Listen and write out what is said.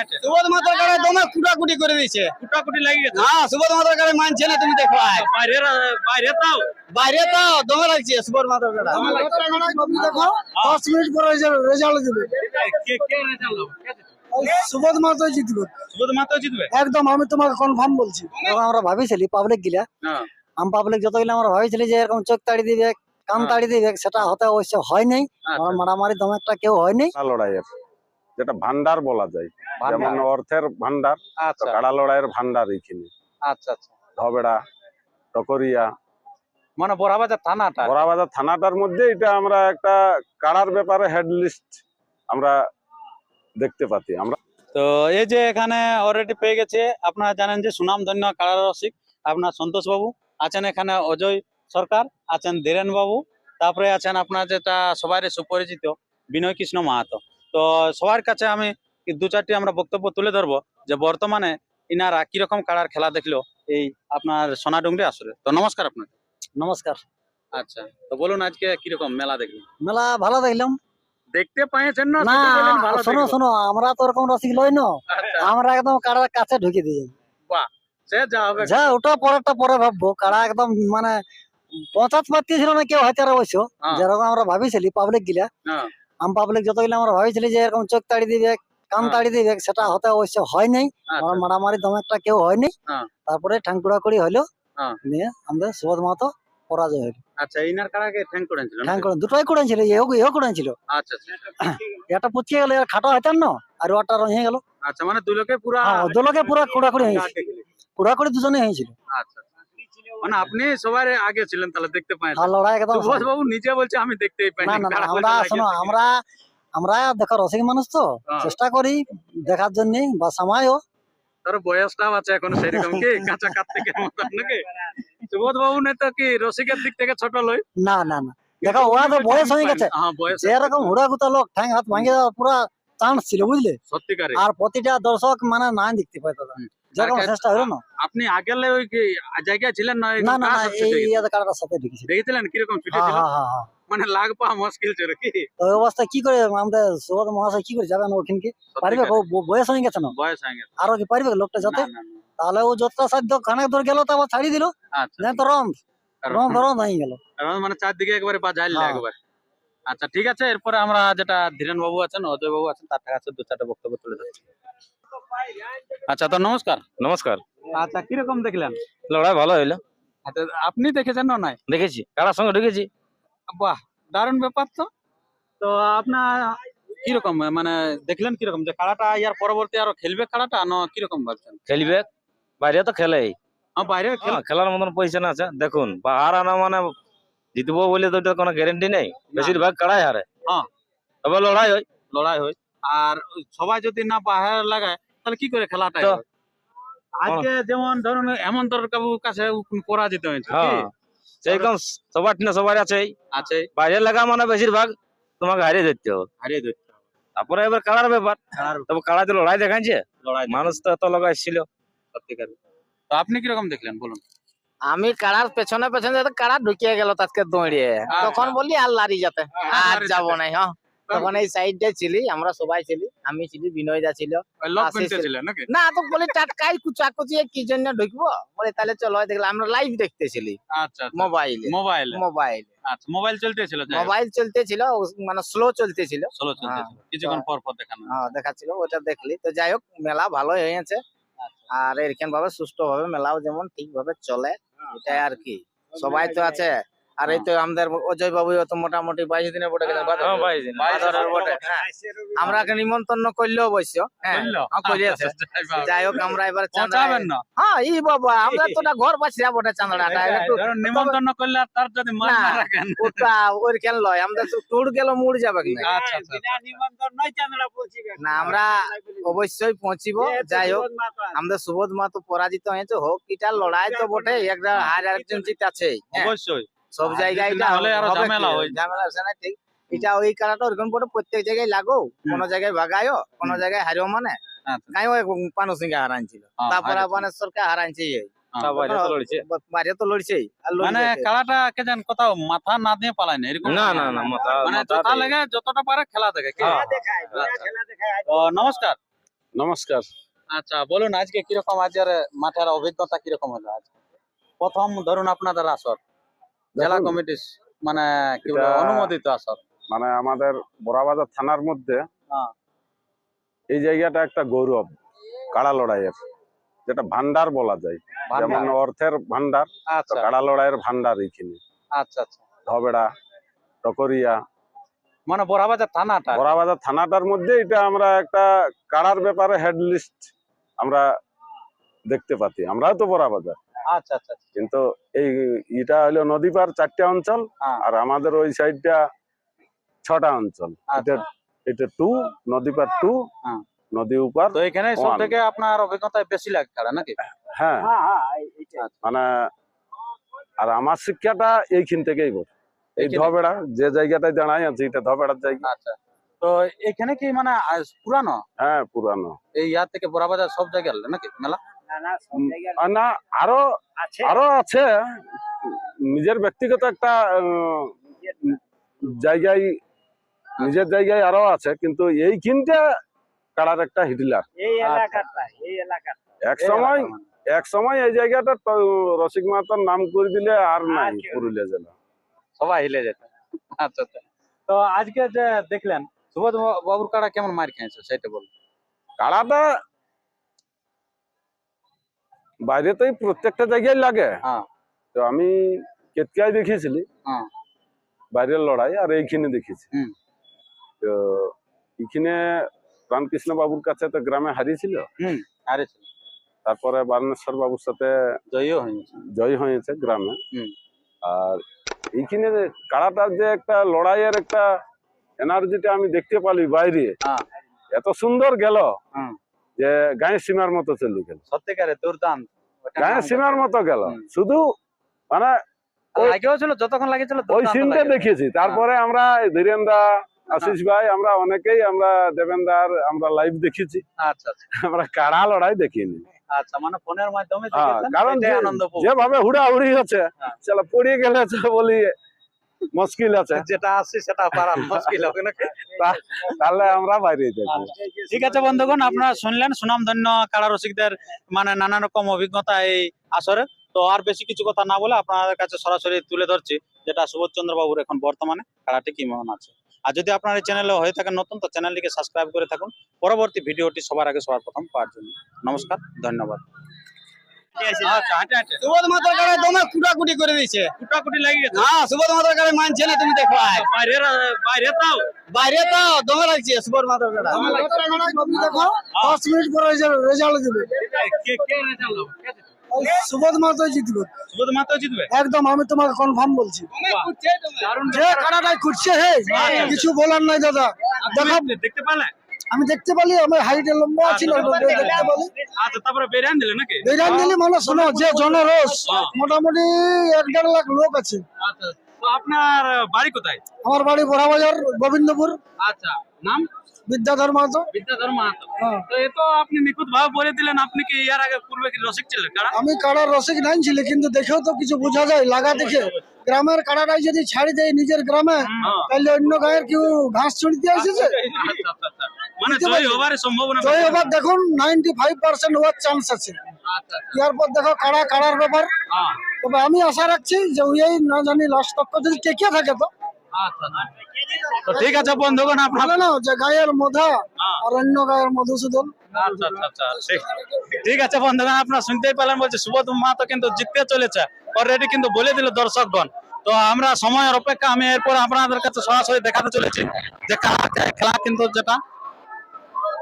কাটে। সুবোধ মাতার কাড়ে দমে কুটাকুটি করে দিয়েছে। কুটাকুটি লাগি গেছে হ্যাঁ সুবোধ মাতার মানছে না তুমি দেখো বাইরে বাইরে তাও। বাইরে তো দমে লাগছে সুবোধ মাতার দেখো পাঁচ মিনিট পরে রেজাল্ট দিবে কে কে রেজাল্ট সুবোধ মাত্র জিতবে। মাত্র জিতবে? একদম আমি তোমাকে কনফার্ম বলছি। তখন আমরা ভাবিছিলি পাবলিক গিলা। হ্যাঁ। আম পাবলিক যতগুলো আমরা ভাবিছিলি যে এরকম চোখ তাড়ি দিবে কান তাড়ি দিবে সেটা হতে অবশ্য হয় নাই। আমার মারামারি দম একটা কেউ হয়নি কাড়া লড়াইয়ের যেটা ভান্ডার বলা যায় যেমন অর্থের ভান্ডার আচ্ছা। কাড়া লড়াইয়ের ভান্ডার এইখানে। আচ্ছা আচ্ছা। ধবেড়া টকরিয়া। মানে বড়াবাজার থানাটা? বড়াবাজার থানাটার মধ্যে এটা আমরা একটা কাড়ার ব্যাপারে হেড লিস্ট আমরা দেখতে পাচ্ছি। আমরা তো এই যে এখানে অলরেডি পেয়ে গেছে আপনারা জানেন যে সুনাম ধন্য কারার রসিক আপনার সন্তোষ বাবু আছেন এখানে অজয় সরকার আছেন ধীরেন বাবু তারপরে আছেন আপনার যেটা সবাই সুপরিচিত বিনয় কৃষ্ণ মাহাতো। তো সবার কাছে আমি দু চারটি আমরা বক্তব্য তুলে ধরবো যে বর্তমানে ইনারা কীরকম কাড়ার খেলা দেখল এই আপনার সোনাডুঙ্গরি আসরে। তো নমস্কার আপনাকে। নমস্কার। আচ্ছা তো বলুন আজকে কীরকম মেলা দেখলেন? মেলা ভালো দেখলাম। দেখতে পাইছেন না? শোনো শোনো আমরা তো ওরকম রসিক লই না। আচ্ছা, আমরা একদম কাড়ার কাছে ঢুকে দিই। সে যা হবে। যা ওটা পরেরটা পরে ভাববো। কাড়া একদম মানে পঞ্চাশ পাত্তি ছিল না কেউ হয়তো অবশ্য। হ্যাঁ। যেরকম আমরা ভাবিছিলি পাবলিক গিলা। হ্যাঁ। আম পাবলিক যতগুলো আমরা ভাবিছিলি যে এরকম চোখ তাড়ি দিবে কান হ্যাঁ। তাড়ি দিবে সেটা হতে অবশ্য হয় নাই আচ্ছা, আমার মারামারি দম একটা কেউ হয়নি। হ্যাঁ। তারপরে ঠাঙ্কুড়া করি হইল হ্যাঁ। নিয়ে আমাদের সুবোধ মাহাতো পরাজয় হইল আচ্ছা ইনার কাড়াকে ঠ্যাং করেছিল ঠ্যাং দুটোই করেন ছিল ছিল আচ্ছা এটা পুচিয়ে গেল খাটো হইতেন না আর ওটা রঙিয়ে গেল। আচ্ছা মানে দুই লোকে পুরা হ্যাঁ দুলোকে পুরা কুড়াকুড়ি হয়েছে। কাটে গেলে। কুড়াকুড়ি দুজনে হয়েছিল। আচ্ছা আচ্ছা। মানে আপনি সবার আগে ছিলেন তাহলে দেখতে পাই আর লড়াই একদম সুভাষ বাবু নিজে বলছে আমি দেখতেই পাই না আমরা শোনো আমরা আমরা দেখো রসিক মানুষ তো। হ্যাঁ। চেষ্টা করি দেখার জন্য বা সময়ও তার বয়সটাও আছে এখন সেরকম কি? কাঁচা থেকে মতন নাকি? সুবোধ বাবু নেই তো কি রসিকের দিক থেকে ছোট লই না না না। দেখো ওরা তো বয়স হয়ে গেছে। হ্যাঁ বয়স যেরকম হুড়া গুতা লোক ঠ্যাং হাত ভাঙে দেওয়ার পুরা চান্স ছিল বুঝলে? সত্যিকারে। আর প্রতিটা দর্শক মানে না দেখতে পাই দাদা হুম। যেরকম চেষ্টা হলো না। আপনি আগেলে ওই জায়গায় ছিলেন না না এই সাথে দেখেছিলেন? কীরকম ছুটে হ্যাঁ ছিল হ্যাঁ হ্যাঁ। মানে লাগ পাওয়া মুশকিল ছিল কি? ওই অবস্থায় কি করে আমাদের সুবোধ মহাশয় কি করে যাবেন ওখানকে? পারবে? ব- বয়স হয়ে গেছে না? বয়স হয়ে গেছে। আরও কি পারবে লোকটা যাতে। তাহলে ও যতটা সাধ্য খানে ধর গেল তো আবার ছাড়ি দিল। আচ্ছা। না তো রম কারণ- রম হয়ে গেল। কারণ মানে চারদিকে একবারে যাইলে হ্যাঁ। একবার। আচ্ছা ঠিক আছে এরপরে আমরা যেটা ধীরেন বাবু আছেন অজয় বাবু আছেন তার কাছে দু চারটা বক্তব্য তুলে ধরছি। আচ্ছা তো নমস্কার। নমস্কার। আচ্ছা কীরকম দেখলেন? লড়াই ভালো হইল। আচ্ছা আপনি দেখেছেন না নাই? দেখেছি। কারার সঙ্গে ঢুকেছি। বাহ দারুণ ব্যাপার তো। তো আপনার কীরকম মানে দেখলেন কীরকম? যে খেলাটা ইয়ার পরবর্তী আরও খেলবে খেলাটা না কীরকম ভাবছেন? খেলবে? বাইরে তো খেলেই। হ্যাঁ বাইরে খেল হ্যাঁ, খেলার মতন পজিশন আছে। দেখুন বা হার আনা মানে জিতবো বলে তো কোনো গ্যারেন্টি নেই। বেশিরভাগ কাড়াই হারে। হ্যাঁ। তবে লড়াই হয়। লড়াই হয়। আর সবাই যদি না বাহার লাগায় তাহলে কি করে খেলাটা। আজকে যেমন ধরুন হেমন্ত কাবুর কাছে পরাজিত হয়েছে কি? হ্যাঁ সেইরকম সবার না সবার আছে। আছে। বাইরে লাগা মানে বেশিরভাগ তোমাকে হারিয়ে দিতে হবে। হারিয়ে দিচ্ছে তারপরে এবার কাড়ার ব্যাপার। তবে লড়াই দেখাচ্ছে লড়াই মানুষ তো এত লগা এসেছিল সত্যিকার তো আপনি কীরকম দেখলেন বলুন? আমি কাড়ার পেছনে পেছনে যাতে কাড়া ঢুকিয়ে গেল তাকে দৌড়িয়ে। আচ্ছা। তখন বলি আর লারি যাতে। আর যাব নাই হ্যাঁ। তখন এই সাইডে ছিলি আমরা সবাই ছিলি আমি ছিলি বিনয় দা ছিল। না তো বলি টাটকাই কুচাকুচি কি জন্য ঢুকবো? বলে তাহলে চলো দেখলাম আমরা লাইভ দেখতেছিলি। আচ্ছা মোবাইলে মোবাইল মোবাইল আচ্ছা মোবাইল চলতেছিল মোবাইল চলতেছিল মানে স্লো চলতেছিল। চলো চলতেছিল। কিছুক্ষণ পর পর দেখানো। হ্যাঁ দেখাচ্ছিল ওটা দেখলি। তো যাই হোক মেলা ভালোই হয়েছে। আর এরকম ভাবে সুস্থ ভাবে মেলাও যেমন ঠিকভাবে চলে এটাই আর কি। সবাই তো আছে। আর এই তো আমাদের অজয় বাবু তো মোটামুটি বাইশ দিনে বটে গেলেন হ্যাঁ, হ্যাঁ। আমরা কে নিমন্ত্রণ করলেও অবশ্য হ্যাঁ? হ্যাঁ। আচ্ছা, যাই হোক আমরা এবার পৌঁছাবেন না? হ্যাঁ ই বাবা আমরা তো ঘর বাঁচিয়া বটে চান্দড়াটা নিমন্ত্রণ করলে আর তার যদি মান না। না রাখেন। ওটা ওর কেন লয়। আমাদের তো টুর গেল মুড় যাবে কি না? আচ্ছা আচ্ছা না আমরা অবশ্যই পৌঁছিব। যাই হোক আমাদের সুবোধ মা তো পরাজিত হয়েছে। হোক এটা লড়াই তো বটে একটা হার আরেকজন জিত আছে অবশ্যই। সব জায়গায় এটা হলে আরও ঝামেলা হয়। ঝামেলা আছে না ঠিক? এটা ওই কারাটা ওরকম করে প্রত্যেক জায়গায় লাগো। কোন জায়গায় ভাগায়ও কোন জায়গায় হারিও মানে। আচ্ছা। কাই ওই পানু সিংহে হারাইছিল তারপরে বানেশ্বরকে হারাইছে। বাইরে তো লড়ছে। লড়ছেই আর মানে? খেলাটা কে জান কোথাও মাথা না দিয়ে পালায় না এরকম না না? না মাথা মানে যথা লাগে যতটা পারে খেলা দেখে। আচ্ছা। তো নমস্কার। নমস্কার। আচ্ছা বলুন আজকে কীরকম আজকের মাঠের অভিজ্ঞতা কীরকম হলো আজ? প্রথম ধরুন আপনাদের আসর। জেলা কমিটি মানে কি বলে অনুমোদিত আসর। মানে আমাদের বড়াবাজার থানার মধ্যে হ্যাঁ। এই জায়গাটা একটা গৌরব কাড়া লড়াইয়ের যেটা ভান্ডার বলা যায়। যেমন অর্থের ভান্ডার আচ্ছা। কাড়া লড়াইয়ের ভান্ডার এইখানে। আচ্ছা আচ্ছা। ধবেড়া টকরিয়া। মানে বড়াবাজার থানাটা? বড়াবাজার থানাটার মধ্যে এটা আমরা একটা কাড়ার ব্যাপারে হেড লিস্ট আমরা দেখতে পাতি আমরাও তো বড়াবাজার। আচ্ছা আচ্ছা আচ্ছা। কিন্তু এই এটা হলো নদী পার চারটা অঞ্চল হ্যাঁ। আর আমাদের ওই সাইডটা ছটা অঞ্চল। এটা এটা টু নদী পার টু হ্যাঁ। নদী উপার তো এখানে সব থেকে আপনার অভিজ্ঞতা বেশি নাকি? হ্যাঁ। আচ্ছা। মানে আর আমার শিক্ষাটা এইখান থেকেই বল এই ধবেড়া যে জায়গাটায় দাঁড়াই আছে এটা ধবেড়ার জায়গা। আচ্ছা। তো এখানে কি মানে পুরানো? হ্যাঁ পুরানো। এই ইয়ার থেকে বড়াবাজার সব জায়গায় নাকি মেলা? না আরও আরও আছে। নিজের ব্যক্তিগত একটা জায়গায় নিজের জায়গায় আরও আছে কিন্তু এইখানটা কাড়ার একটা হিটলার। এই এলাকাটা, এই এলাকা এক সময় এই মানে। এক সময় এই জায়গাটা রসিক মাতার নাম করে দিলে আর নাই পুরুলিয়া জেলা। সবাই হিলে যেত। আচ্ছা আচ্ছা। তো আজকে যে দেখলেন সুবোধ বাবুর কাড়া কেমন মার খেয়েছে সেটা বল কাড়াটা বাইরে তো প্রত্যেকটা জায়গায় লাগে। হ্যাঁ। তো আমি কেতকায় দেখিয়েছিলি। হ্যাঁ। বাইরের লড়াই আর এইখানে দেখেছি তো এখানে রামকৃষ্ণ বাবুর কাছে তো গ্রামে হারিয়েছিল। আরে তারপরে বারণেশ্বর বাবুর সাথে জয়ও হয়েছে। জয় হয়েছে গ্রামে। আর এইখানে কাড়াটার যে একটা লড়াইয়ের একটা এনার্জিটা আমি দেখতে পালি বাইরে। হ্যাঁ। এত সুন্দর গেল। যে গায়ে সীমার মতো চলে গেল। সত্যিকারে দুর্দান্ত। গায়ের সীমার মতো। গেল। শুধু মানে যতক্ষণ লাগেছিল ওই সিনটা। দেখিয়েছি তারপরে আমরা ধীরেন্দা আশিস ভাই আমরা অনেকেই আমরা দেবেন্দার আমরা লাইভ দেখেছি। আচ্ছা আচ্ছা। আমরা কাড়া লড়াই দেখিনি। আচ্ছা মানে ফোনের মাধ্যমে হ্যাঁ, কারণ। যেভাবে হুড়াহুড়ি হচ্ছে হ্যাঁ। চলো পড়িয়ে গেলে বলি মুশকিল আছে। যেটা আছে সেটা পারা মুশকিল হবে নাকি? তাহলে আমরা বাইরে যাব। আচ্ছা। ঠিক আছে বন্ধুগণ আপনারা শুনলেন সুনামধন্য কারা রসিকদের মানে নানা রকম অভিজ্ঞতা এই আসরে। তো আর বেশি কিছু কথা না বলে আপনাদের কাছে সরাসরি তুলে ধরছি যেটা সুবোধ চন্দ্র বাবুর এখন বর্তমানে কারাটি কি মন আছে। আর যদি আপনার এই চ্যানেলে হয়ে থাকেন নতুন তো চ্যানেলটিকে সাবস্ক্রাইব করে থাকুন। পরবর্তী ভিডিওটি সবার আগে সবার প্রথম পাওয়ার জন্য। নমস্কার ধন্যবাদ। আচ্ছা হাঁটে হাঁটে সুবোধ মাতার কাড়ে দমে কুটাকুটি করে দিয়েছে। কুটাকুটি লাগিয়ে গেছে হ্যাঁ সুবোধ মাতার কাড়ে মানছে না তুমি দেখো বাইরে বাইরে তাও বাইরে তো দমে লাগছে সুবোধ মাতার কাড়া দেখো দশ মিনিট পরে রেজাল্ট দিবে কে কে রেজাল্ট জিতবে? সুবোধ মাহাতো জিতবে। সুবোধ মাহাতো জিতবে? একদম আমি তোমাকে কনফার্ম বলছি। যে খুঁজছে হে কিছু বলার নাই দাদা। দেখতে দেখতে পারলে আমি দেখতে পালি আমার হাইটে লম্বা দেখতে আচ্ছা তারপরে বেরিয়ে দিলে নাকি? বেরান দিলি মানে শোনো যে জনরোষ মোটামুটি এক দেড় লাখ লোক আছে। আচ্ছা তো আপনার বাড়ি কোথায়? আমার বাড়ি বড়াবাজার গোবিন্দপুর। আচ্ছা নাম? বিদ্যাধর মাহাতো। বিদ্যাধর মাহাতো। হ্যাঁ। তো এ তো আপনি নিখুঁত ভাবে বলে দিলেন আপনি কি ইয়ার আগে পূর্বে কি রসিক ছিলেন? কারা? আমি কাড়ার রসিক নাই ছিলি কিন্তু দেখেও তো কিছু বোঝা যায় লাগা দেখে। গ্রামের কাড়াটাই যদি ছাড়ি দেয় নিজের গ্রামে হ্যাঁ। তাহলে অন্য গায়ের কেউ ঘাস ছড়িতে এসেছে আচ্ছা, আচ্ছা, আচ্ছা। মানে জয় হবার সম্ভাবনা জয় এবার দেখুন নাইনটি ফাইভ পার্সেন্ট হওয়ার চান্স আছে। আচ্ছা, আচ্ছা, এরপর দেখো কাড়া কাড়ার ব্যাপার। হ্যাঁ, তবে আমি আশা রাখছি যে ওই না জানি লাস্ট তক যদি টেকিয়ে থাকে তো। আচ্ছা। তো ঠিক আছে বন্ধুগণ আপনার না যে গায়ের মধা হ্যাঁ। আর অন্য গায়ের মধুসূদন। ঠিক আছে বন্ধুগণ আপনারা শুনতেই পেলেন বলছে সুবোধ মাহাতো কিন্তু জিততে চলেছে। অলরেডি কিন্তু বলে দিল দর্শকগণ। তো আমরা সময়ের অপেক্ষা আমি এরপর আপনাদের কাছে সরাসরি দেখাতে চলেছি যে খেলা কিন্তু যেটা